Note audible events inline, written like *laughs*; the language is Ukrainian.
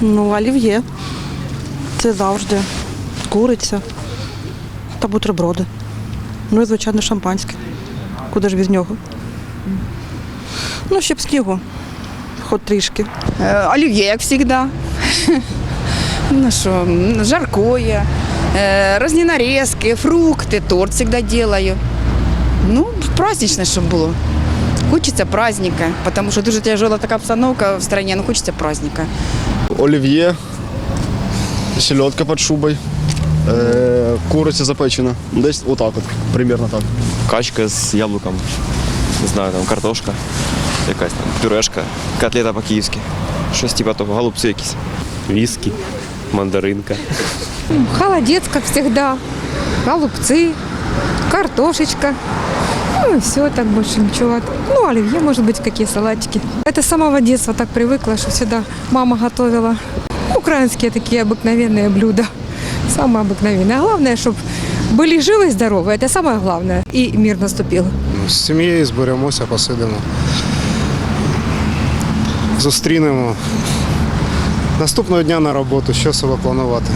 Ну, олів'є. Це завжди. Куриця та бутерброди. Ну і, звичайно, шампанське. Куди ж без нього? Ну, щоб снігу. Хоч трішки. Э, Оливье, як всегда. *laughs* Ну что, м, жаркое, э, разные нарезки, фрукты, торт всегда делаю. Ну, празднично, чтобы было. Хочется праздника, потому что дуже тяжелая такая обстановка в стране, но хочется праздника. Олів'є, селедка під шубою, е, куриця запечена. Десь отак от, примерно так. качка з яблуком, не знаю, там картошка, якась там пюрешка, котлета по-київськи. Щось типу того, голубці якісь. Віскі, мандаринка. Холодец, как всегда, голубцы, картошечка. Ну и все, так больше ничего. Ну, оливье, может быть, какие салатики. Это с самого детства так привыкла, что всегда мама готовила. Украинские такие обыкновенные блюда. Самое обыкновенное. А главное, чтобы были живы и здоровы. Это самое главное. И мир наступил. З сім'єю зберемося, посидимо. Зустрінемо. Наступного дня на роботу, що себе планувати.